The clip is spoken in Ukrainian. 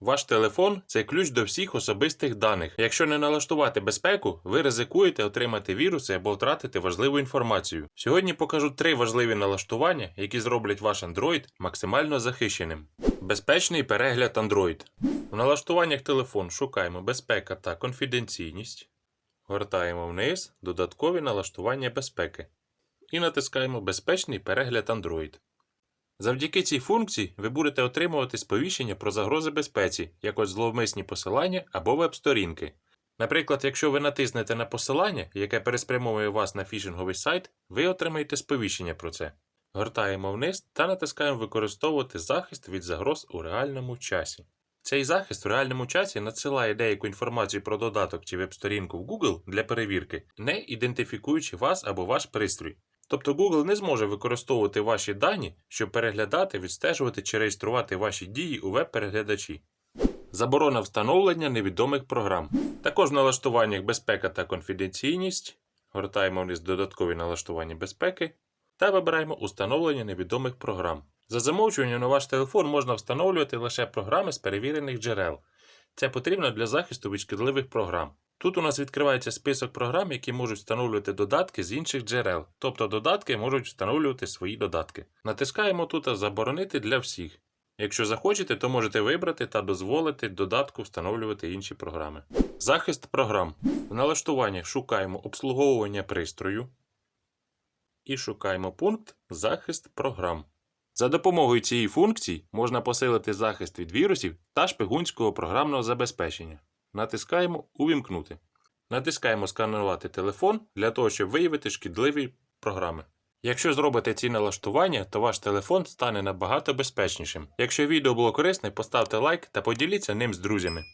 Ваш телефон це ключ до всіх особистих даних. Якщо не налаштувати безпеку, ви ризикуєте отримати віруси або втратити важливу інформацію. Сьогодні покажу три важливі налаштування, які зроблять ваш Android максимально захищеним. Безпечний перегляд Android. В налаштуваннях телефон шукаємо безпека та конфіденційність. Гортаємо вниз додаткові налаштування безпеки. І натискаємо Безпечний перегляд Android. Завдяки цій функції ви будете отримувати сповіщення про загрози безпеці, як ось зловмисні посилання або веб-сторінки. Наприклад, якщо ви натиснете на посилання, яке переспрямовує вас на фішинговий сайт, ви отримаєте сповіщення про це. Гортаємо вниз та натискаємо Використовувати захист від загроз у реальному часі. Цей захист в реальному часі надсилає деяку інформацію про додаток чи веб-сторінку в Google для перевірки, не ідентифікуючи вас або ваш пристрій. Тобто Google не зможе використовувати ваші дані, щоб переглядати, відстежувати чи реєструвати ваші дії у веб-переглядачі. Заборона встановлення невідомих програм. Також в налаштуваннях безпека та конфіденційність. Гортаємо вниз додаткові налаштування безпеки та вибираємо установлення невідомих програм. За замовчуванням на ваш телефон можна встановлювати лише програми з перевірених джерел. Це потрібно для захисту від шкідливих програм. Тут у нас відкривається список програм, які можуть встановлювати додатки з інших джерел, тобто додатки можуть встановлювати свої додатки. Натискаємо тут Заборонити для всіх. Якщо захочете, то можете вибрати та дозволити додатку встановлювати інші програми. Захист програм. В налаштуваннях шукаємо обслуговування пристрою і шукаємо пункт Захист програм. За допомогою цієї функції можна посилити захист від вірусів та шпигунського програмного забезпечення. Натискаємо Увімкнути. Натискаємо Сканувати телефон для того, щоб виявити шкідливі програми. Якщо зробите ці налаштування, то ваш телефон стане набагато безпечнішим. Якщо відео було корисне, поставте лайк та поділіться ним з друзями.